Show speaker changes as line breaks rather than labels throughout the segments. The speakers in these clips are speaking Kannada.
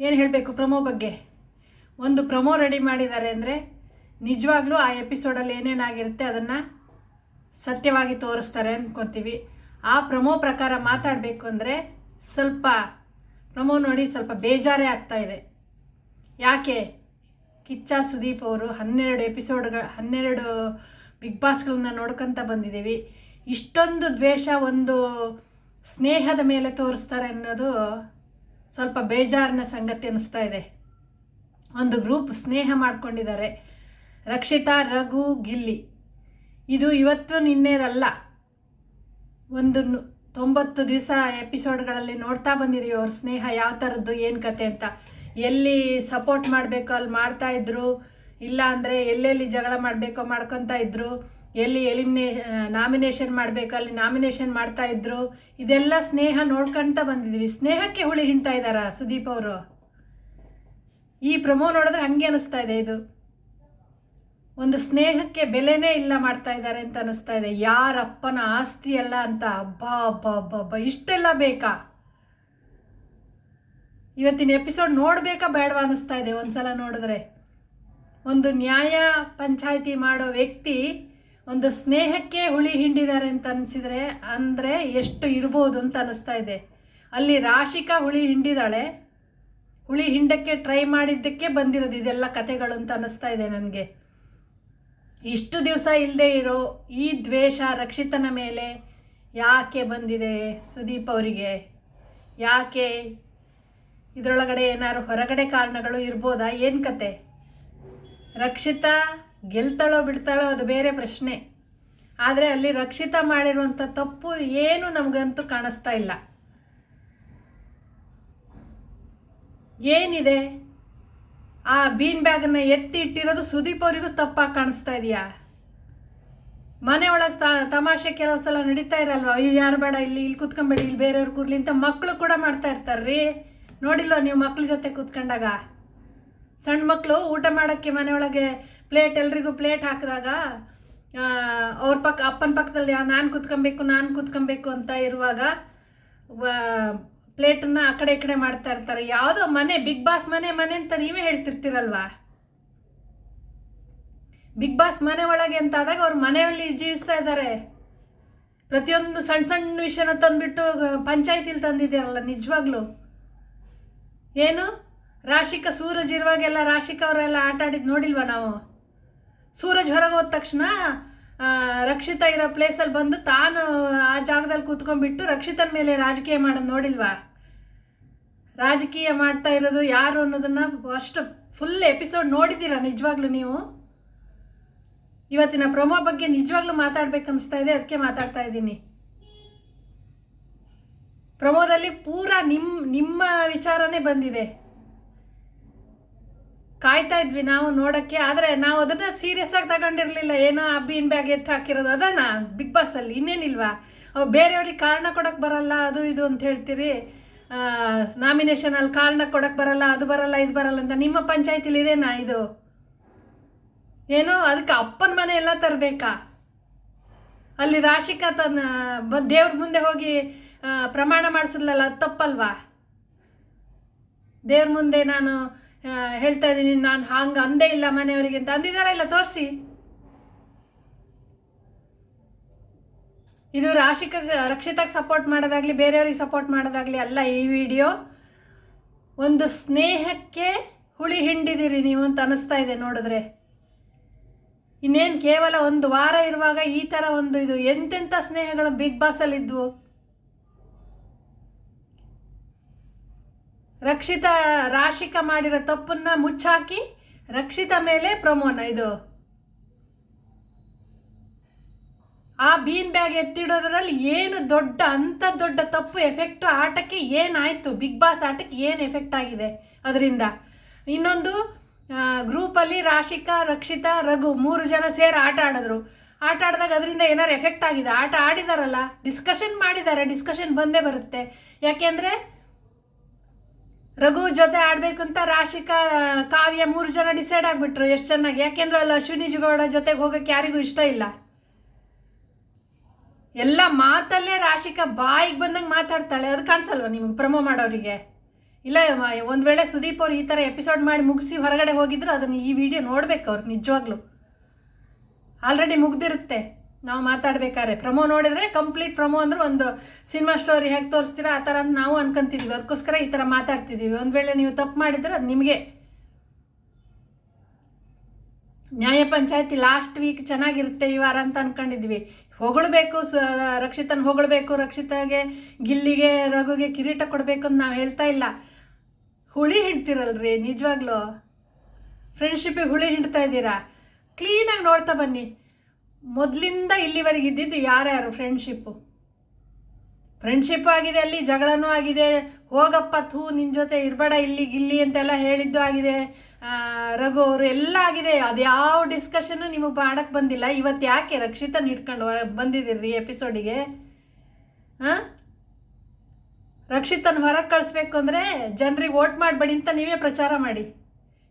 ಏನು ಹೇಳಬೇಕು ಪ್ರೊಮೋ ಬಗ್ಗೆ? ಒಂದು ಪ್ರೊಮೋ ರೆಡಿ ಮಾಡಿದ್ದಾರೆ ಅಂದರೆ ನಿಜವಾಗ್ಲೂ ಆ ಎಪಿಸೋಡಲ್ಲಿ ಏನೇನಾಗಿರುತ್ತೆ ಅದನ್ನು ಸತ್ಯವಾಗಿ ತೋರಿಸ್ತಾರೆ ಅಂದ್ಕೊತೀವಿ ಆ ಪ್ರೊಮೋ ಪ್ರಕಾರ ಮಾತಾಡಬೇಕು ಅಂದರೆ ಸ್ವಲ್ಪ ಪ್ರೊಮೋ ನೋಡಿ ಸ್ವಲ್ಪ ಬೇಜಾರೇ ಆಗ್ತಾ ಇದೆ. ಯಾಕೆ? ಕಿಚ್ಚ ಸುದೀಪ್ ಅವರು ಹನ್ನೆರಡು ಎಪಿಸೋಡ್ಗಳ ಹನ್ನೆರಡು ಬಿಗ್ ಬಾಸ್ಗಳನ್ನ ನೋಡ್ಕೊತ ಬಂದಿದ್ದೀವಿ. ಇಷ್ಟೊಂದು ದ್ವೇಷ, ಒಂದು ಸ್ನೇಹದ ಮೇಲೆ ತೋರಿಸ್ತಾರೆ ಅನ್ನೋದು ಸ್ವಲ್ಪ ಬೇಜಾರಿನ ಸಂಗತಿ ಅನ್ನಿಸ್ತಾ ಇದೆ. ಒಂದು ಗ್ರೂಪ್ ಸ್ನೇಹ ಮಾಡ್ಕೊಂಡಿದ್ದಾರೆ. ರಕ್ಷಿತಾ, ರಘು, ಗಿಲ್ಲಿ. ಇದು ಇವತ್ತು ನಿನ್ನೆದಲ್ಲ. ಒಂದು ತೊಂಬತ್ತು ದಿವಸ ಎಪಿಸೋಡ್ಗಳಲ್ಲಿ ನೋಡ್ತಾ ಬಂದಿದ್ದೀವಿ ಅವ್ರ ಸ್ನೇಹ ಯಾವ ಥರದ್ದು, ಏನು ಕತೆ ಅಂತ. ಎಲ್ಲಿ ಸಪೋರ್ಟ್ ಮಾಡಬೇಕು, ಅಲ್ಲಿ ಮಾಡ್ತಾ ಇದ್ರು, ಇಲ್ಲ ಅಂದರೆ ಎಲ್ಲೆಲ್ಲಿ ಜಗಳ ಮಾಡಬೇಕೋ ಮಾಡ್ಕೊತಾ ಇದ್ರು. ಎಲ್ಲಿ ಎಲಿಮಿನೇ ನಾಮಿನೇಷನ್ ಮಾಡಬೇಕು, ಅಲ್ಲಿ ನಾಮಿನೇಷನ್ ಮಾಡ್ತಾ ಇದ್ರು. ಇದೆಲ್ಲ ಸ್ನೇಹ ನೋಡ್ಕೊಂತ ಬಂದಿದ್ದೀವಿ ಸ್ನೇಹಕ್ಕೆ ಹುಳಿ ಹಿಂಡ್ತಾ ಇದ್ದಾರಾ ಸುದೀಪ್ ಅವರು? ಈ ಪ್ರಮೋ ನೋಡಿದ್ರೆ ಹಂಗೆ ಅನಿಸ್ತಾ ಇದೆ ಇದು. ಒಂದು ಸ್ನೇಹಕ್ಕೆ ಬೆಲೆನೇ ಇಲ್ಲ ಮಾಡ್ತಾ ಇದ್ದಾರೆ ಅಂತ ಅನಿಸ್ತಾ ಇದೆ. ಯಾರಪ್ಪನ ಆಸ್ತಿ ಅಲ್ಲ ಅಂತ. ಅಬ್ಬಾ ಅಬ್ಬಾ ಅಬ್ಬಾ ಅಬ್ಬಾ, ಇಷ್ಟೆಲ್ಲ ಬೇಕಾ? ಇವತ್ತಿನ ಎಪಿಸೋಡ್ ನೋಡಬೇಕಾ ಬೇಡವಾ ಅನಿಸ್ತಾ ಇದೆ ಒಂದ್ಸಲ ನೋಡಿದ್ರೆ? ಒಂದು ನ್ಯಾಯ ಪಂಚಾಯಿತಿ ಮಾಡೋ ವ್ಯಕ್ತಿ ಒಂದು ಸ್ನೇಹಕ್ಕೆ ಹುಳಿ ಹಿಂಡಿದ್ದಾರೆ ಅಂತ ಅನಿಸಿದ್ರೆ, ಅಂದರೆ ಎಷ್ಟು ಇರ್ಬೋದು ಅಂತ ಅನ್ನಿಸ್ತಾ ಇದೆ. ಅಲ್ಲಿ ರಾಶಿಕಾ ಹುಳಿ ಹಿಂಡಿದಾಳೆ. ಹುಳಿ ಹಿಂಡಕ್ಕೆ ಟ್ರೈ ಮಾಡಿದ್ದಕ್ಕೆ ಬಂದಿರೋದು ಇದೆಲ್ಲ ಕತೆಗಳು ಅಂತ ಅನ್ನಿಸ್ತಾ ಇದೆ ನನಗೆ. ಇಷ್ಟು ದಿವಸ ಇಲ್ಲದೆ ಇರೋ ಈ ದ್ವೇಷ ರಕ್ಷಿತನ ಮೇಲೆ ಯಾಕೆ ಬಂದಿದೆ ಸುದೀಪ್ ಅವರಿಗೆ? ಯಾಕೆ ಇದರೊಳಗಡೆ ಏನಾದ್ರು ಹೊರಗಡೆ ಕಾರಣಗಳು ಇರ್ಬೋದಾ? ಏನು ಕತೆ? ರಕ್ಷಿತಾ ಗೆಲ್ತಾಳೋ ಬಿಡ್ತಾಳೋ ಅದು ಬೇರೆ ಪ್ರಶ್ನೆ. ಆದರೆ ಅಲ್ಲಿ ರಕ್ಷಿತಾ ಮಾಡಿರುವಂಥ ತಪ್ಪು ಏನು ನಮಗಂತೂ ಕಾಣಿಸ್ತಾ ಇಲ್ಲ. ಏನಿದೆ? ಆ ಬೀನ್ ಬ್ಯಾಗನ್ನ ಎತ್ತಿ ಇಟ್ಟಿರೋದು ಸುದೀಪ್ ಅವರಿಗೂ ತಪ್ಪಾಗಿ ಕಾಣಿಸ್ತಾ ಇದೆಯಾ? ಮನೆ ತಮಾಷೆ ಕೆಲವು ಸಲ ನಡೀತಾ ಇರಲ್ವ? ಅಯ್ಯೋ, ಯಾರು ಬೇಡ, ಇಲ್ಲಿ ಇಲ್ಲಿ ಕೂತ್ಕೊಂಬೇಡಿ, ಇಲ್ಲಿ ಬೇರೆಯವ್ರು ಕೂರ್ಲಿ ಅಂತ ಮಕ್ಕಳು ಕೂಡ ಮಾಡ್ತಾ ಇರ್ತಾರ್ರಿ ನೋಡಿಲ್ವ ನೀವು ಮಕ್ಳ ಜೊತೆ ಕೂತ್ಕೊಂಡಾಗ? ಸಣ್ಣ ಮಕ್ಕಳು ಊಟ ಮಾಡೋಕ್ಕೆ ಮನೆಯೊಳಗೆ ಪ್ಲೇಟ್ ಎಲ್ರಿಗೂ ಪ್ಲೇಟ್ ಹಾಕಿದಾಗ ಅವ್ರ ಪಕ್ಕ, ಅಪ್ಪನ ಪಕ್ಕದಲ್ಲಿ ನಾನು ಕುತ್ಕೊಬೇಕು ನಾನು ಕುತ್ಕೊಬೇಕು ಅಂತ ಇರುವಾಗ ಪ್ಲೇಟನ್ನು ಆ ಕಡೆ ಈ ಕಡೆ ಮಾಡ್ತಾ ಇರ್ತಾರೆ. ಯಾವುದೋ ಮನೆ ಬಿಗ್ ಬಾಸ್ ಮನೆ ಮನೆ ಅಂತ ನೀವೇ ಹೇಳ್ತಿರ್ತೀರಲ್ವಾ? ಬಿಗ್ ಬಾಸ್ ಮನೆ ಒಳಗೆ ಅಂತ ಆದಾಗ ಅವ್ರ ಮನೆಯಲ್ಲಿ ಜೀವಿಸ್ತಾ ಇದ್ದಾರೆ. ಪ್ರತಿಯೊಂದು ಸಣ್ಣ ಸಣ್ಣ ವಿಷಯನ ತಂದ್ಬಿಟ್ಟು, ಪಂಚಾಯತಿಲಿ ತಂದಿದ್ದೀರಲ್ಲ ನಿಜವಾಗ್ಲೂ. ಏನು? ರಾಶಿಕ ಸೂರಜ್ ಇರುವಾಗೆಲ್ಲ ರಾಶಿಕ ಅವರೆಲ್ಲ ಆಟ ಆಡಿದ್ದು ನೋಡಿಲ್ವಾ ನಾವು? ಸೂರಜ್ ಹೊರಗೆ ಹೋದ ತಕ್ಷಣ ರಕ್ಷಿತ ಇರೋ ಪ್ಲೇಸಲ್ಲಿ ಬಂದು ತಾನು ಆ ಜಾಗದಲ್ಲಿ ಕೂತ್ಕೊಂಡ್ಬಿಟ್ಟು ರಕ್ಷಿತನ ಮೇಲೆ ರಾಜಕೀಯ ಮಾಡೋದು ನೋಡಿಲ್ವಾ? ರಾಜಕೀಯ ಮಾಡ್ತಾ ಇರೋದು ಯಾರು ಅನ್ನೋದನ್ನು ಅಷ್ಟು ಫುಲ್ ಎಪಿಸೋಡ್ ನೋಡಿದ್ದೀರಾ ನಿಜವಾಗ್ಲೂ ನೀವು? ಇವತ್ತಿನ ಪ್ರೊಮೋ ಬಗ್ಗೆ ನಿಜವಾಗ್ಲೂ ಮಾತಾಡ್ಬೇಕು ಅನಿಸ್ತಾ ಇದೆ ಅದಕ್ಕೆ ಮಾತಾಡ್ತಾ ಇದ್ದೀನಿ. ಪ್ರಮೋದಲ್ಲಿ ಪೂರಾ ನಿಮ್ಮ ನಿಮ್ಮ ವಿಚಾರನೇ ಬಂದಿದೆ. ಕಾಯ್ತಾ ಇದ್ವಿ ನಾವು ನೋಡಕ್ಕೆ ಆದರೆ ನಾವು ಅದನ್ನ ಸೀರಿಯಸ್ ಆಗಿ ತಗೊಂಡಿರ್ಲಿಲ್ಲ. ಏನೋ ಬೀನ್ ಬ್ಯಾಗ್ ಎತ್ತು ಹಾಕಿರೋದು. ಅದನ್ನ ಬಿಗ್ ಬಾಸಲ್ಲಿ ಇನ್ನೇನಿಲ್ವಾ? ಅವ್ ಬೇರೆಯವ್ರಿಗೆ ಕಾರಣ ಕೊಡಕ್ಕೆ ಬರಲ್ಲ ಅದು ಇದು ಅಂತ ಹೇಳ್ತೀರಿ. ನಾಮಿನೇಷನಲ್ಲಿ ಕಾರಣ ಕೊಡಕ್ಕೆ ಬರಲ್ಲ ಅದು ಬರಲ್ಲ ಇದು ಬರಲ್ಲ ಅಂತ ನಿಮ್ಮ ಪಂಚಾಯತಿಲಿ ಇದೇನಾ ಇದು? ಏನೋ ಅದಕ್ಕೆ ಅಪ್ಪನ ಮನೆ ಎಲ್ಲ ತರಬೇಕಾ? ಅಲ್ಲಿ ರಾಶಿಕಾ ತನ್ನ ದೇವ್ರ ಮುಂದೆ ಹೋಗಿ ಪ್ರಮಾಣ ಮಾಡಿಸಿದ್ಲಲ್ಲ ಅದು ತಪ್ಪಲ್ವಾ? ದೇವ್ರ ಮುಂದೆ ನಾನು ಆ, ಹೇಳ್ತಾ ಇದ್ದೀನಿ, ನಾನು ಹಂಗೆ ಅಂದೇ ಇಲ್ಲ ಮನೆಯವರಿಗೆ ಅಂತ. ಅಂದಿದಾರ ಇಲ್ಲ, ತೋರಿಸಿ. ಇದು ರಾಶಿಕ ರಕ್ಷಿತಾಗೆ ಸಪೋರ್ಟ್ ಮಾಡೋದಾಗ್ಲಿ, ಬೇರೆಯವ್ರಿಗೆ ಸಪೋರ್ಟ್ ಮಾಡೋದಾಗ್ಲಿ ಅಲ್ಲ, ಈ ವಿಡಿಯೋ ಒಂದು ಸ್ನೇಹಕ್ಕೆ ಹುಳಿ ಹಿಂಡಿದಿರಿ ನೀವು ಅಂತ ಅನಿಸ್ತಾ ಇದೆ ನೋಡಿದ್ರೆ. ಇನ್ನೇನು ಕೇವಲ ಒಂದು ವಾರ ಇರುವಾಗ ಈ ಥರ ಒಂದು ಇದು ಎಂತೆಂಥ ಸ್ನೇಹಗಳು ಬಿಗ್ ಬಾಸಲ್ಲಿ ರಕ್ಷಿತಾ ರಾಶಿಕಾ ಮಾಡಿರೋ ತಪ್ಪನ್ನ ಮುಚ್ಚಾಕಿ ರಕ್ಷಿತ ಮೇಲೆ ಪ್ರಮೋನ. ಇದು ಆ ಬೀನ್ ಬ್ಯಾಗ್ ಎತ್ತಿಡೋದ್ರಲ್ಲಿ ಏನು ದೊಡ್ಡ, ಅಂಥ ದೊಡ್ಡ ತಪ್ಪು ಎಫೆಕ್ಟ್ ಆಟಕ್ಕೆ ಏನಾಯಿತು? ಬಿಗ್ ಬಾಸ್ ಆಟಕ್ಕೆ ಏನು ಎಫೆಕ್ಟ್ ಆಗಿದೆ ಅದರಿಂದ? ಇನ್ನೊಂದು ಗ್ರೂಪಲ್ಲಿ ರಾಶಿಕಾ, ರಕ್ಷಿತಾ, ರಘು ಮೂರು ಜನ ಸೇರಿ ಆಟ ಆಡಿದ್ರು. ಆಟ ಆಡಿದಾಗ ಅದರಿಂದ ಏನಾರು ಎಫೆಕ್ಟ್ ಆಗಿದೆ? ಆಟ ಆಡಿದಾರಲ್ಲ? ಡಿಸ್ಕಷನ್ ಮಾಡಿದ್ದಾರೆ ಡಿಸ್ಕಷನ್ ಬಂದೇ ಬರುತ್ತೆ. ಯಾಕೆಂದರೆ ರಘು ಜೊತೆ ಆಡಬೇಕು ಅಂತ ರಾಶಿಕಾ, ಕಾವ್ಯ ಮೂರು ಜನ ಡಿಸೈಡ್ ಆಗಿಬಿಟ್ರು ಎಷ್ಟು ಚೆನ್ನಾಗಿ. ಯಾಕೆಂದ್ರೆ ಅಲ್ಲಿ ಅಶ್ವಿನಿ ಜುಗೌಡ ಜೊತೆಗೆ ಹೋಗಕ್ಕೆ ಯಾರಿಗೂ ಇಷ್ಟ ಇಲ್ಲ. ಎಲ್ಲ ಮಾತಲ್ಲೇ ರಾಶಿಕಾ ಬಾಯಿಗೆ ಬಂದಂಗೆ ಮಾತಾಡ್ತಾಳೆ. ಅದು ಕಾಣಿಸಲ್ವ ನಿಮಗೆ ಪ್ರಮೋ ಮಾಡೋರಿಗೆ? ಇಲ್ಲ, ಒಂದು ವೇಳೆ ಸುದೀಪ್ ಅವ್ರು ಈ ಥರ ಎಪಿಸೋಡ್ ಮಾಡಿ ಮುಗಿಸಿ ಹೊರಗಡೆ ಹೋಗಿದ್ರು ಅದನ್ನು ಈ ವಿಡಿಯೋ ನೋಡ್ಬೇಕು ಅವ್ರು ನಿಜವಾಗ್ಲೂ. ಆಲ್ರೆಡಿ ಮುಗ್ದಿರುತ್ತೆ. ನಾವು ಮಾತಾಡ್ಬೇಕಾದ್ರೆ. ಪ್ರಮೋ ನೋಡಿದ್ರೆ ಕಂಪ್ಲೀಟ್ ಪ್ರಮೋ ಅಂದ್ರೆ ಒಂದು ಸಿನಿಮಾ ಸ್ಟೋರಿ ಹೇಗೆ ತೋರಿಸ್ತೀರಾ ಆ ಥರ ಅಂತ ನಾವು ಅನ್ಕೊಂತಿದೀವಿ. ಅದಕ್ಕೋಸ್ಕರ ಈ ಥರ ಮಾತಾಡ್ತಿದ್ದೀವಿ ಒಂದು ವೇಳೆ ನೀವು ತಪ್ಪು ಮಾಡಿದ್ರೆ ಅದು ನಿಮಗೆ. ನ್ಯಾಯ ಪಂಚಾಯತಿ ಲಾಸ್ಟ್ ವೀಕ್ ಚೆನ್ನಾಗಿರುತ್ತೆ ಈ ವಾರ ಅಂತ ಅನ್ಕೊಂಡಿದ್ವಿ. ಹೊಗಳಬೇಕು ರಕ್ಷಿತನ ಹೊಗಳಬೇಕು, ರಕ್ಷಿತಾಗೆ, ಗಿಲ್ಲಿಗೆ, ರಘುಗೆ ಕಿರೀಟ ಕೊಡಬೇಕು ಅಂತ ನಾವು ಹೇಳ್ತಾ ಇಲ್ಲ. ಹುಳಿ ಹಿಂಡ್ತಿರಲ್ರಿ, ನಿಜವಾಗ್ಲೂ. ಫ್ರೆಂಡ್ಶಿಪ್ಪಿಗೆ ಹುಳಿ ಹಿಂಡ್ತಾ ಇದ್ದೀರಾ? ಕ್ಲೀನಾಗಿ ನೋಡ್ತಾ ಬನ್ನಿ. ಮೊದಲಿಂದ ಇಲ್ಲಿವರೆಗೆ ಇದ್ದಿದ್ದು ಯಾರ್ಯಾರು? ಫ್ರೆಂಡ್ಶಿಪ್ಪು ಫ್ರೆಂಡ್ಶಿಪ್ ಆಗಿದೆ ಅಲ್ಲಿ, ಜಗಳನೂ ಆಗಿದೆ. ಹೋಗಪ್ಪ ಥೂ ನಿನ್ನ ಜೊತೆ ಇರಬೇಡ ಇಲ್ಲಿ ಗಿಲ್ಲಿ ಅಂತೆಲ್ಲ ಹೇಳಿದ್ದು ಆಗಿದೆ. ರಘು ಅವರು ಎಲ್ಲ ಆಗಿದೆ. ಅದು ಯಾವ ನಿಮಗೆ ಮಾಡಕ್ಕೆ ಬಂದಿಲ್ಲ. ಇವತ್ತು ಯಾಕೆ ರಕ್ಷಿತನ ಹಿಡ್ಕೊಂಡು ಬಂದಿದ್ದೀರಿ ಎಪಿಸೋಡಿಗೆ ಹಾಂ ರಕ್ಷಿತನ ಹೊರಗೆ ಕಳಿಸ್ಬೇಕು ಅಂದರೆ ಜನರಿಗೆ ವೋಟ್ ಮಾಡಬೇಡಿ ಅಂತ ನೀವೇ ಪ್ರಚಾರ ಮಾಡಿ.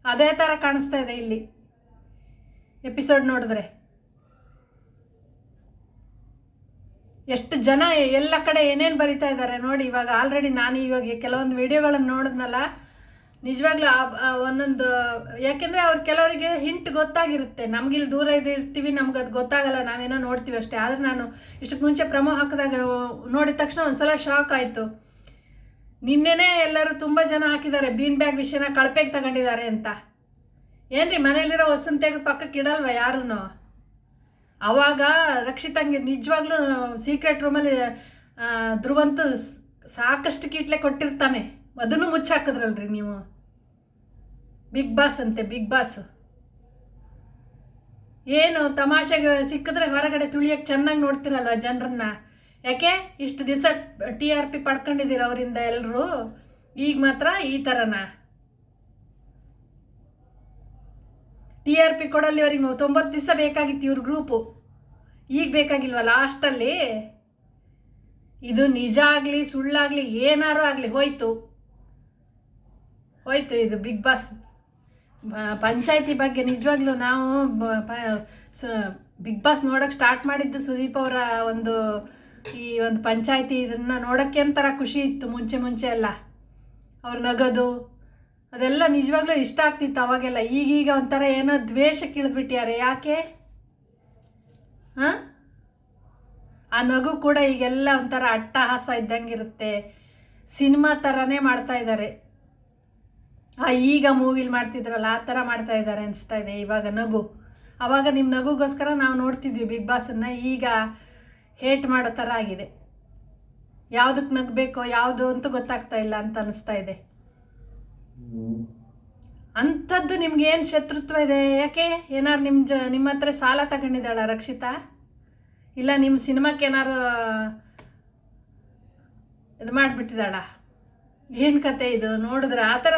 ಅದೇ ಥರ ಕಾಣಿಸ್ತಾ ಇದೆ ಇಲ್ಲಿ. ಎಪಿಸೋಡ್ ನೋಡಿದ್ರೆ. ಎಷ್ಟು ಜನ ಎಲ್ಲ ಕಡೆ ಏನೇನು ಬರಿತಾ ಇದ್ದಾರೆ ನೋಡಿ, ಇವಾಗ ಆಲ್ರೆಡಿ ನಾನು ಇವಾಗ ಕೆಲವೊಂದು ವಿಡಿಯೋಗಳನ್ನು ನೋಡಿದ್ನಲ್ಲ, ನಿಜವಾಗ್ಲೂ ಒಂದೊಂದು, ಯಾಕೆಂದರೆ ಅವ್ರು ಕೆಲವರಿಗೆ ಹಿಂಟ್ ಗೊತ್ತಾಗಿರುತ್ತೆ. ನಮಗಿಲ್ಲಿ ದೂರ ಇದ್ದಿರ್ತೀವಿ ನಮ್ಗೆ ಅದು ಗೊತ್ತಾಗಲ್ಲ, ನಾವೇನೋ ನೋಡ್ತೀವಿ ಅಷ್ಟೇ. ಆದರೆ ನಾನು ಇಷ್ಟಕ್ಕೆ ಮುಂಚೆ ಪ್ರಮೋ ಹಾಕಿದಾಗ ನೋಡಿದ ತಕ್ಷಣ ಒಂದ್ಸಲ ಶಾಕ್ ಆಯಿತು. ನಿನ್ನೆನೇ ಎಲ್ಲರೂ ತುಂಬ ಜನ ಹಾಕಿದ್ದಾರೆ ಬೀನ್ ಬ್ಯಾಗ್ ವಿಷಯನ ಕಳಪೆಗೆ ತಗೊಂಡಿದ್ದಾರೆ ಅಂತ. ಏನ್ರಿ ಮನೇಲಿರೋ ವಸ್ತುನ ತೆಗೆದು ಪಕ್ಕಕ್ಕೆ ಇಡಲ್ವ ಯಾರೂ ಅವಾಗ ರಕ್ಷಿತಂಗೆ ನಿಜವಾಗ್ಲೂ ಸೀಕ್ರೆಟ್ ರೂಮಲ್ಲಿ ಧ್ರುವಂತು ಸಾಕಷ್ಟು ಕೀಟ್ಲೆ ಕೊಟ್ಟಿರ್ತಾನೆ. ಅದನ್ನು ಮುಚ್ಚಾಕಿದ್ರಲ್ರಿ ನೀವು. ಬಿಗ್ ಬಾಸ್ ಅಂತೆ ಬಿಗ್ ಬಾಸ್ ಏನು ತಮಾಷೆಗೆ ಸಿಕ್ಕಿದ್ರೆ ಹೊರಗಡೆ ತುಳಿಯಕ್ಕೆ ಚೆನ್ನಾಗಿ ನೋಡ್ತಿರಲ್ವ ಜನರನ್ನ? ಯಾಕೆ? ಇಷ್ಟು ದಿವಸ ಟಿ ಆರ್ ಪಿ ಪಡ್ಕೊಂಡಿದ್ದೀರ ಅವರಿಂದ ಎಲ್ಲರೂ ಈಗ ಮಾತ್ರ ಈ ಥರನಾ ಟಿ ಆರ್ ಪಿ ಕೊಡಲ್ಲಿ ಅವ್ರಿಗೆ ತೊಂಬತ್ತು ದಿವಸ ಬೇಕಾಗಿತ್ತು ಇವ್ರ ಗ್ರೂಪು. ಈಗ ಬೇಕಾಗಿಲ್ವ ಲಾಸ್ಟಲ್ಲಿ? ಇದು ನಿಜ ಆಗಲಿ, ಸುಳ್ಳಾಗಲಿ, ಏನಾರು ಆಗಲಿ, ಹೋಯ್ತು. ಹೋಯ್ತು ಇದು ಬಿಗ್ ಬಾಸ್. ಪಂಚಾಯತಿ ಬಗ್ಗೆ ನಿಜವಾಗ್ಲೂ ನಾವು ಬಿಗ್ ಬಾಸ್ ನೋಡೋಕೆ ಸ್ಟಾರ್ಟ್ ಮಾಡಿದ್ದು ಸುದೀಪ್ ಅವರ ಒಂದು ಈ ಒಂದು ಪಂಚಾಯತಿ ಇದನ್ನ ನೋಡೋಕ್ಕೆ ಒಂಥರ ಖುಷಿ ಇತ್ತು ಮುಂಚೆ ಮುಂಚೆ ಎಲ್ಲ. ಅವ್ರು ನಗೋದು ಅದೆಲ್ಲ ನಿಜವಾಗ್ಲೂ ಇಷ್ಟ ಆಗ್ತಿತ್ತು ಅವಾಗೆಲ್ಲ. ಈಗೀಗ ಒಂಥರ ಏನೋ ದ್ವೇಷ ಇಳಿದ್ಬಿಟ್ಯಾರೆ ಯಾಕೆ? ಹಾಂ? ಆ ನಗು ಕೂಡ ಈಗೆಲ್ಲ ಒಂಥರ ಅಟ್ಟಹಾಸ ಇದ್ದಂಗೆ ಇರುತ್ತೆ ಸಿನಿಮಾ ಥರನೇ ಮಾಡ್ತಾ ಇದ್ದಾರೆ ಆ ಈಗ ಮೂವಿಲಿ ಮಾಡ್ತಿದ್ರಲ್ಲ, ಆ ಥರ ಮಾಡ್ತಾ ಇದ್ದಾರೆ ಅನಿಸ್ತಾ ಇದೆ ಇವಾಗ ನಗು. ಆವಾಗ ನಿಮ್ಮ ನಗುಗೋಸ್ಕರ ನಾವು ನೋಡ್ತಿದ್ವಿ ಬಿಗ್ ಬಾಸನ್ನು. ಈಗ ಹೇಟ್ ಮಾಡೋ ಥರ ಆಗಿದೆ. ಯಾವುದಕ್ಕೆ ನಗಬೇಕೋ, ಯಾವುದು ಅಂತ ಗೊತ್ತಾಗ್ತಾ ಇಲ್ಲ ಅಂತ ಅನಿಸ್ತಾ ಇದೆ. ಅಂಥದ್ದು ನಿಮ್ಗೇನು ಶತ್ರುತ್ವ ಇದೆ? ಯಾಕೆ? ಏನಾರು ನಿಮ್ಮ ಜ, ನಿಮ್ಮ ಹತ್ರ ಸಾಲ ತಗೊಂಡಿದ್ದಾಳ ರಕ್ಷಿತಾ? ಇಲ್ಲ ನಿಮ್ಮ ಸಿನಿಮಾಕ್ಕೆ ಏನಾರು, ಇದು ಮಾಡಿಬಿಟ್ಟಿದ್ದಾಳ? ಏನು ಕತೆ ಇದು? ನೋಡಿದ್ರೆ ಆ ಥರ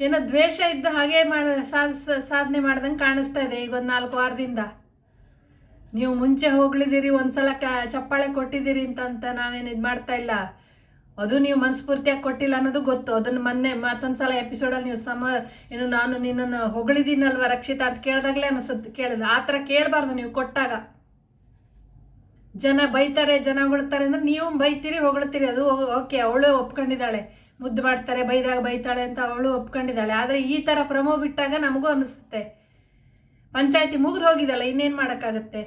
ಏನೋ ದ್ವೇಷ ಇದ್ದು ಹಾಗೆ ಮಾಡ ಸಾಧಿಸ ಸಾಧನೆ ಮಾಡ್ದಂಗೆ ಕಾಣಿಸ್ತಾ ಇದೆ ಈಗ ಒಂದು ನಾಲ್ಕು ವಾರದಿಂದ. ನೀವು ಮುಂಚೆ ಹೋಗ್ಲಿದ್ದೀರಿ, ಒಂದ್ಸಲ ಕ ಚಪ್ಪಾಳೆ ಕೊಟ್ಟಿದ್ದೀರಿ ಅಂತಂತ ನಾವೇನು ಇದು ಮಾಡ್ತಾ ಇಲ್ಲ. ಅದು ನೀವು ಮನಸ್ಫೂರ್ತಿಯಾಗಿ ಕೊಟ್ಟಿಲ್ಲ ಅನ್ನೋದು ಗೊತ್ತು. ಅದನ್ನು ಮೊನ್ನೆ ಮತ್ತೊಂದು ಸಲ ಎಪಿಸೋಡಲ್ಲಿ ನೀವು ಸಮರ್ ಏನು ನಾನು ನಿನ್ನನ್ನು ಹೊಗಳಿದ್ದೀನಲ್ವ ರಕ್ಷಿತಾ ಅಂತ ಕೇಳಿದಾಗಲೇ ಅನಿಸುತ್ತೆ, ಕೇಳಿದ. ಆ ಥರ ಕೇಳಬಾರ್ದು ನೀವು ಕೊಟ್ಟಾಗ. ಜನ ಬೈತಾರೆ, ಜನ ಹೊಗಳ್ತಾರೆ ಅಂದ್ರೆ ನೀವು ಬೈತೀರಿ, ಹೊಗಳ್ತೀರಿ. ಅದು ಓಕೆ, ಅವಳು ಒಪ್ಕೊಂಡಿದ್ದಾಳೆ. ಮುದ್ದು ಮಾಡ್ತಾರೆ, ಬೈದಾಗ ಬೈತಾಳೆ ಅಂತ ಅವಳು ಒಪ್ಕೊಂಡಿದ್ದಾಳೆ. ಆದರೆ ಈ ಥರ ಪ್ರಮೋ ಬಿಟ್ಟಾಗ ನಮಗೂ ಅನಿಸುತ್ತೆ. ಪಂಚಾಯತಿ ಮುಗಿದು ಹೋಗಿದಲ್ಲ ಇನ್ನೇನು ಮಾಡೋಕ್ಕಾಗುತ್ತೆ?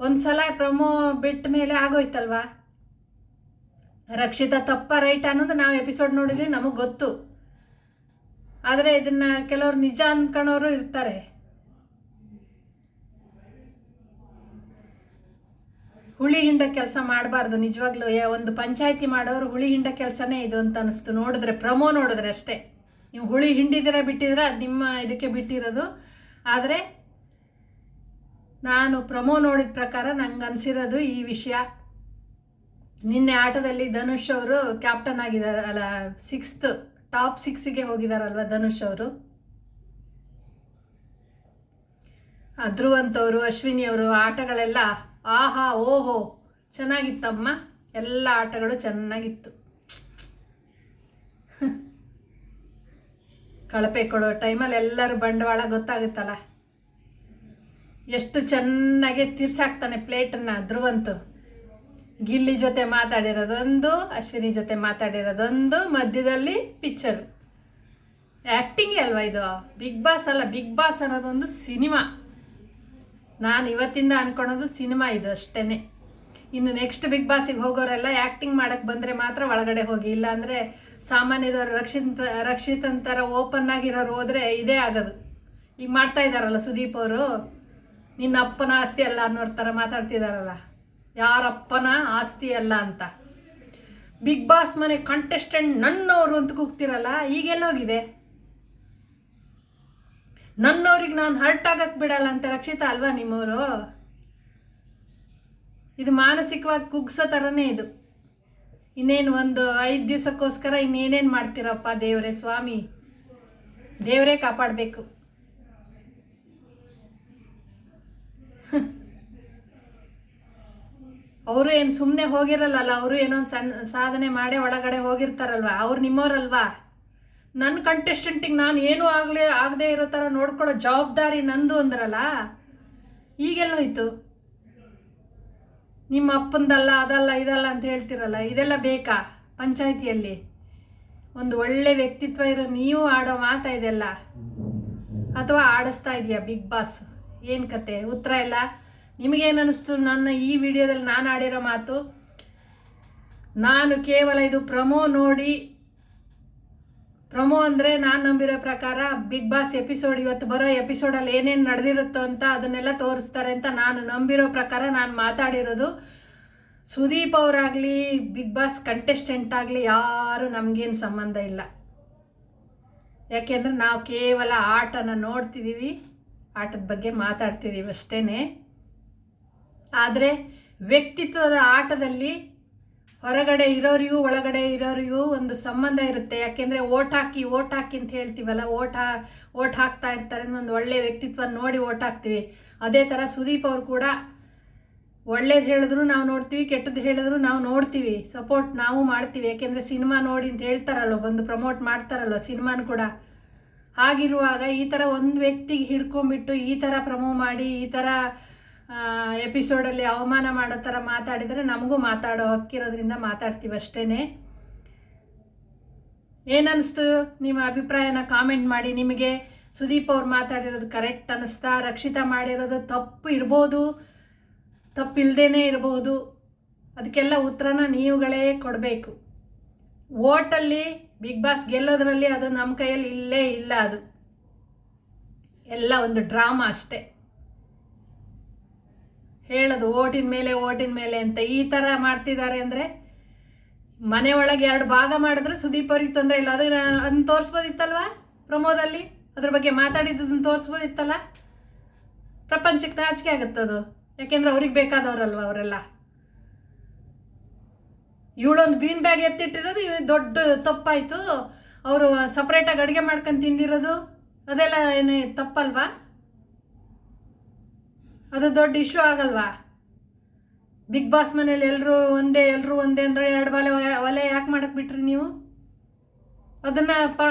ಒಂದು ಸಲ ಪ್ರಮೋ ಬಿಟ್ಟ ಮೇಲೆ ಆಗೋಯ್ತಲ್ವಾ? ರಕ್ಷಿತ ತಪ್ಪ ರೈಟ್ ಅನ್ನೋದು ನಾವು ಎಪಿಸೋಡ್ ನೋಡಿದ್ವಿ ನಮಗೆ ಗೊತ್ತು. ಆದರೆ ಇದನ್ನ ಕೆಲವರು ನಿಜ ಅನ್ಕೊಳ್ಳೋರು ಇರ್ತಾರೆ. ಹುಳಿ ಹಿಂಡ ಕೆಲಸ ಮಾಡಬಾರ್ದು. ನಿಜವಾಗ್ಲೂ ಒಂದು ಪಂಚಾಯತಿ ಮಾಡೋರು ಹುಳಿ ಹಿಂಡ ಕೆಲಸನೇ ಇದು ಅಂತ ಅನಿಸ್ತು. ನೋಡಿದ್ರೆ, ಪ್ರಮೋ ನೋಡಿದ್ರೆ ಅಷ್ಟೇ. ನೀವು ಹುಳಿ ಹಿಂಡಿದಿರ, ಬಿಟ್ಟಿದ್ರೆ, ಅದು ನಿಮ್ಮ ಇದಕ್ಕೆ ಬಿಟ್ಟಿರೋದು. ಆದರೆ, ನಾನು ಪ್ರಮೋ ನೋಡಿದ ಪ್ರಕಾರ ನಂಗೆ ಅನಿಸಿರೋದು ಈ ವಿಷಯ. ನಿನ್ನೆ ಆಟದಲ್ಲಿ ಧನುಷ್ ಅವರು ಕ್ಯಾಪ್ಟನ್ ಆಗಿದ್ದಾರೆ ಅಲ್ಲ ಸಿಕ್ಸ್ತ್ ಟಾಪ್ ಸಿಕ್ಸಿಗೆ ಹೋಗಿದಾರಲ್ವ ಧನುಷ್ ಅವರು? ಧ್ರುವಂತವರು ಅಶ್ವಿನಿ ಅವರು, ಆಟಗಳೆಲ್ಲ ಆಹಾ, ಓಹೋ, ಚೆನ್ನಾಗಿತ್ತಮ್ಮ. ಎಲ್ಲ ಆಟಗಳು ಚೆನ್ನಾಗಿತ್ತು. ಕಳಪೆ ಕೊಡೋ ಟೈಮಲ್ಲಿ ಎಲ್ಲರೂ ಬಂಡವಾಳ ಗೊತ್ತಾಗುತ್ತಲ್ಲ? ಎಷ್ಟು ಚೆನ್ನಾಗಿ ತೀರ್ಸಾಕ್ತಾನೆ ಪ್ಲೇಟನ್ನು ಧ್ರುವಂತು. ಗಿಲ್ಲಿ ಜೊತೆ ಮಾತಾಡಿರೋದೊಂದು, ಅಶ್ವಿನಿ ಜೊತೆ ಮಾತಾಡಿರೋದೊಂದು, ಮಧ್ಯದಲ್ಲಿ ಪಿಕ್ಚರ್. ಆ್ಯಕ್ಟಿಂಗೇ ಅಲ್ವಾ ಇದು? ಬಿಗ್ ಬಾಸ್ ಅಲ್ಲ ಬಿಗ್ ಬಾಸ್ ಅನ್ನೋದೊಂದು ಸಿನಿಮಾ. ನಾನು ಇವತ್ತಿಂದ ಅನ್ಕೊಳೋದು ಸಿನಿಮಾ ಇದು ಅಷ್ಟೇ ಇನ್ನು ನೆಕ್ಸ್ಟ್ ಬಿಗ್ ಬಾಸಿಗೆ ಹೋಗೋರೆಲ್ಲ ಆ್ಯಕ್ಟಿಂಗ್ ಮಾಡಕ್ಕೆ ಬಂದರೆ ಮಾತ್ರ ಒಳಗಡೆ ಹೋಗಿ, ಇಲ್ಲಾಂದರೆ ಸಾಮಾನ್ಯದವ್ರು ರಕ್ಷಿತ್ ರಕ್ಷಿತಂತರ ಓಪನ್ ಆಗಿರೋರು ಹೋದರೆ ಇದೇ ಆಗೋದು. ಈಗ ಮಾಡ್ತಾ ಇದ್ದಾರಲ್ಲ ಸುದೀಪ್ ಅವರು? ನಿನ್ನ ಅಪ್ಪನ ಆಸ್ತಿ ಅಲ್ಲ ಅನ್ನೋರ್ ಥರ ಮಾತಾಡ್ತಿದಾರಲ್ಲ. ಯಾರಪ್ಪನ ಆಸ್ತಿ ಅಲ್ಲ ಅಂತ. ಬಿಗ್ ಬಾಸ್ ಮನೆ ಕಂಟೆಸ್ಟೆಂಟ್ ನನ್ನವರು ಅಂತ ಕೂಗ್ತಿರಲ್ಲ ಈಗೆಲ್ಲೋಗಿದೆ ನನ್ನವ್ರಿಗೆ ನಾನು ಹರ್ಟ್ ಆಗಕ್ಕೆ ಬಿಡಲ್ಲ ಅಂತ ರಕ್ಷಿತಾ ಅಲ್ವಾ ನಿಮ್ಮವರು ಇದು ಮಾನಸಿಕವಾಗಿ ಕುಗ್ಸೋ ಥರನೇ ಇದು. ಇನ್ನೇನು ಒಂದು ಐದು ದಿವಸಕ್ಕೋಸ್ಕರ ಇನ್ನೇನೇನು ಮಾಡ್ತೀರಪ್ಪ ದೇವರೇ, ಸ್ವಾಮಿ? ದೇವರೇ ಕಾಪಾಡಬೇಕು. ಅವರು ಏನು ಸುಮ್ಮನೆ ಹೋಗಿರಲ್ಲ ಅವರು ಏನೋ ಒಂದು ಸಣ್ಣ ಸಾಧನೆ ಮಾಡೇ ಒಳಗಡೆ ಹೋಗಿರ್ತಾರಲ್ವ? ಅವ್ರು ನಿಮ್ಮವ್ರಲ್ವಾ? ನನ್ನ ಕಂಟೆಸ್ಟೆಂಟಿಗೆ ನಾನು ಏನೂ ಆಗಲೇ, ಆಗದೆ ಇರೋ ಥರ ನೋಡ್ಕೊಳ್ಳೋ ಜವಾಬ್ದಾರಿ ನಂದು ಅಂದ್ರಲ್ಲ? ಈಗೆಲ್ಲೋಯ್ತು ನಿಮ್ಮ ಅಪ್ಪಂದಲ್ಲ, ಅದಲ್ಲ, ಇದಲ್ಲ ಅಂತ ಹೇಳ್ತಿರಲ್ಲ, ಇದೆಲ್ಲ ಬೇಕಾ ಪಂಚಾಯಿತಿಯಲ್ಲಿ? ಒಂದು ಒಳ್ಳೆ ವ್ಯಕ್ತಿತ್ವ ಇರೋ ನೀವು ಆಡೋ ಮಾತಾ ಇದೆಲ್ಲ. ಅಥವಾ ಆಡಿಸ್ತಾ ಇದೆಯಾ ಬಿಗ್ ಬಾಸ್? ಏನು ಕತೆ? ಉತ್ತರ ಇಲ್ಲ ನಿಮಗೇನು ಅನ್ನಿಸ್ತು ನನ್ನ ಈ ವಿಡಿಯೋದಲ್ಲಿ ನಾನು ಆಡಿರೋ ಮಾತು, ನಾನು ಕೇವಲ ಇದು ಪ್ರಮೋ ನೋಡಿ, ಪ್ರಮೋ ಅಂದರೆ ನಾನು ನಂಬಿರೋ ಪ್ರಕಾರ ಬಿಗ್ ಬಾಸ್ ಎಪಿಸೋಡ್ ಇವತ್ತು ಬರೋ ಎಪಿಸೋಡಲ್ಲಿ ಏನೇನು ನಡೆದಿರುತ್ತೋ ಅಂತ ಅದನ್ನೆಲ್ಲ ತೋರಿಸ್ತಾರೆ ಅಂತ ನಾನು ನಂಬಿರೋ ಪ್ರಕಾರ ನಾನು ಮಾತಾಡಿರೋದು. ಸುದೀಪ್ ಅವರಾಗಲಿ ಬಿಗ್ ಬಾಸ್ ಕಂಟೆಸ್ಟೆಂಟ್ ಆಗಲಿ ಯಾರು ನಮಗೇನು ಸಂಬಂಧ ಇಲ್ಲ. ಯಾಕೆಂದರೆ ನಾವು ಕೇವಲ ಆಟನ ನೋಡ್ತಿದ್ದೀವಿ ಆಟದ ಬಗ್ಗೆ ಮಾತಾಡ್ತಿದ್ದೀವಿ ಅಷ್ಟೇ ಆದರೆ ವ್ಯಕ್ತಿತ್ವದ ಆಟದಲ್ಲಿ ಹೊರಗಡೆ ಇರೋರಿಗೂ ಒಳಗಡೆ ಇರೋರಿಗೂ ಒಂದು ಸಂಬಂಧ ಇರುತ್ತೆ. ಯಾಕೆಂದರೆ ಓಟ್ ಹಾಕಿ ಓಟ್ ಹಾಕಿ ಅಂತ ಹೇಳ್ತೀವಲ್ಲ, ಓಟ್ ಹಾ, ಓಟ್ ಹಾಕ್ತಾ ಇರ್ತಾರೆ ಒಂದು ಒಳ್ಳೆ ವ್ಯಕ್ತಿತ್ವ ನೋಡಿ ಓಟ್ ಹಾಕ್ತೀವಿ. ಅದೇ ಥರ ಸುದೀಪ್ ಅವರು ಕೂಡ ಒಳ್ಳೇದು ಹೇಳಿದ್ರು ನಾವು ನೋಡ್ತೀವಿ ಕೆಟ್ಟದ್ದು ಹೇಳಿದ್ರು ನಾವು ನೋಡ್ತೀವಿ. ಸಪೋರ್ಟ್ ನಾವು ಮಾಡ್ತೀವಿ. ಯಾಕೆಂದರೆ ಸಿನಿಮಾ ನೋಡಿ ಅಂತ ಹೇಳ್ತಾರಲ್ವ, ಬಂದು ಪ್ರಮೋಟ್ ಮಾಡ್ತಾರಲ್ವ ಸಿನಿಮಾನ ಕೂಡ. ಹಾಗಿರುವಾಗ ಈ ಥರ ಒಂದು ವ್ಯಕ್ತಿಗೆ ಹಿಡ್ಕೊಂಡ್ಬಿಟ್ಟು ಈ ಥರ ಪ್ರಮೋ ಮಾಡಿ, ಈ ಥರ ಎಪಿಸೋಡಲ್ಲಿ ಅವಮಾನ ಮಾಡೋ ಥರ ಮಾತಾಡಿದರೆ ನಮಗೂ ಮಾತಾಡೋ ಹಕ್ಕಿರೋದ್ರಿಂದ ಮಾತಾಡ್ತೀವಿ ಅಷ್ಟೇ ಏನನ್ನಿಸ್ತು ನಿಮ್ಮ ಅಭಿಪ್ರಾಯನ ಕಾಮೆಂಟ್ ಮಾಡಿ. ನಿಮಗೆ ಸುದೀಪ್ ಅವ್ರು ಮಾತಾಡಿರೋದು ಕರೆಕ್ಟ್ ಅನ್ನಿಸ್ತಾ? ರಕ್ಷಿತಾ ಮಾಡಿರೋದು ತಪ್ಪು ಇರ್ಬೋದು ತಪ್ಪಿಲ್ಲದೇ ಇರಬಹುದು ಅದಕ್ಕೆಲ್ಲ ಉತ್ತರನ ನೀವುಗಳೇ ಕೊಡಬೇಕು. ಓಟಲ್ಲಿ ಬಿಗ್ ಬಾಸ್ ಗೆಲ್ಲೋದ್ರಲ್ಲಿ ಅದು ನಮ್ಮ ಕೈಯಲ್ಲಿ ಇಲ್ಲೇ ಇಲ್ಲ ಅದು. ಎಲ್ಲ ಒಂದು ಡ್ರಾಮಾ ಅಷ್ಟೇ. ಹೇಳೋದು, ಓಟಿನ ಮೇಲೆ ಓಟಿನ ಮೇಲೆ ಅಂತ ಈ ಥರ ಮಾಡ್ತಿದ್ದಾರೆ ಅಂದರೆ ಮನೆ ಒಳಗೆ ಎರಡು ಭಾಗ ಮಾಡಿದ್ರೆ ಸುದೀಪ್ ಅವ್ರಿಗೆ ತೊಂದರೆ ಇಲ್ಲ. ಅದನ್ನ ಅದನ್ನ ತೋರಿಸ್ಬೋದಿತ್ತಲ್ವಾ ಪ್ರಮೋದಲ್ಲಿ? ಅದ್ರ ಬಗ್ಗೆ ಮಾತಾಡಿದ್ದನ್ನು ತೋರಿಸ್ಬೋದಿತ್ತಲ್ಲ? ಪ್ರಪಂಚಕ್ಕೆ ನಾಚಿಕೆ ಅದು. ಯಾಕೆಂದ್ರೆ ಅವ್ರಿಗೆ ಬೇಕಾದವ್ರಲ್ವ ಅವರೆಲ್ಲ? ಇವಳೊಂದು ಬೀನ್ ಬ್ಯಾಗ್ ಎತ್ತಿಟ್ಟಿರೋದು ಇವ್ ದೊಡ್ಡ ತಪ್ಪಾಯಿತು. ಅವರು ಸಪ್ರೇಟಾಗಿ ಅಡುಗೆ ಮಾಡ್ಕೊಂಡು ತಿಂದಿರೋದು, ಅದೆಲ್ಲ ಏನೇ ತಪ್ಪಲ್ವಾ? ಅದು ದೊಡ್ಡ ಇಶ್ಯೂ ಆಗಲ್ವಾ? ಬಿಗ್ ಬಾಸ್ ಮನೇಲಿ ಎಲ್ಲರೂ ಒಂದೇ ಎಲ್ಲರೂ ಒಂದೇ ಅಂದರೆ ಎರಡು ಬಲೆ ಒಲೆ ಯಾಕೆ ಮಾಡಕ್ಕೆ ಬಿಟ್ರಿ ನೀವು? ಅದನ್ನು ಪ